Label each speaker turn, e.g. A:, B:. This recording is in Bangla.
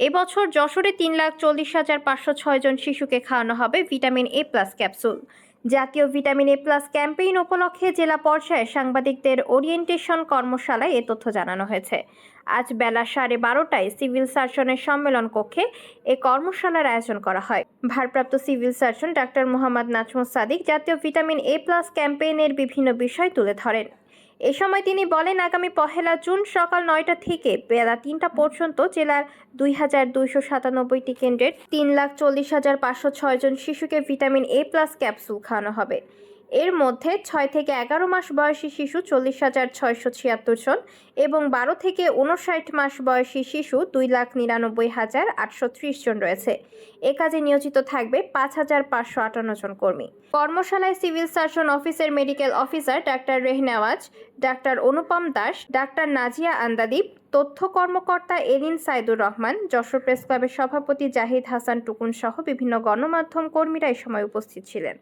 A: এবছর যশোরে তিন লাখ চল্লিশ হাজার পাঁচশো ছয় জন শিশুকে খাওয়ানো হবে ভিটামিন এ প্লাস ক্যাপসুল। জাতীয় ভিটামিন এ প্লাস ক্যাম্পেইন উপলক্ষে জেলা পর্যায়ে সাংবাদিকদের ওরিয়েন্টেশন কর্মশালায় এ তথ্য জানানো হয়েছে। আজ বেলা সাড়ে বারোটায় সিভিল সার্জনের সম্মেলন কক্ষে এ কর্মশালার আয়োজন করা হয়। ভারপ্রাপ্ত civil surgeon doctor Mohammad Nazmus Sadiq জাতীয় ভিটামিন এ প্লাস ক্যাম্পেইনের বিভিন্ন বিষয় তুলে ধরেন। এ সময় তিনি বলেন, আগামী পহেলা জুন সকাল নয়টা থেকে বেলা তিনটা পর্যন্ত জেলার দুই হাজার দুইশো সাতানব্বইটি কেন্দ্রের তিন লাখ চল্লিশ হাজার পাঁচশো ছয় জন শিশুকে ভিটামিন এ প্লাস ক্যাপসুল খাওয়ানো হবে। এর মধ্যে ছয় থেকে এগারো মাস বয়সী শিশু চল্লিশ হাজার ছয়শো ছিয়াত্তর জন এবং বারো থেকে উনষাট মাস বয়সী শিশু দুই লাখ নিরানব্বই হাজার আটশো ত্রিশ জন রয়েছে। এ কাজে নিয়োজিত থাকবে পাঁচ হাজার পাঁচশো আটান্ন জন কর্মী। কর্মশালায় সিভিল সার্জন অফিসের medical officer doctor Rehnewaz, doctor Anupam Das, doctor Nazia Andadip, তথ্য কর্মকর্তা এলিন সাইদুর রহমান, যশোর প্রেস ক্লাবের সভাপতি জাহিদ হাসান টুকুন সহ বিভিন্ন গণমাধ্যম কর্মীরা এই সময় উপস্থিত ছিলেন।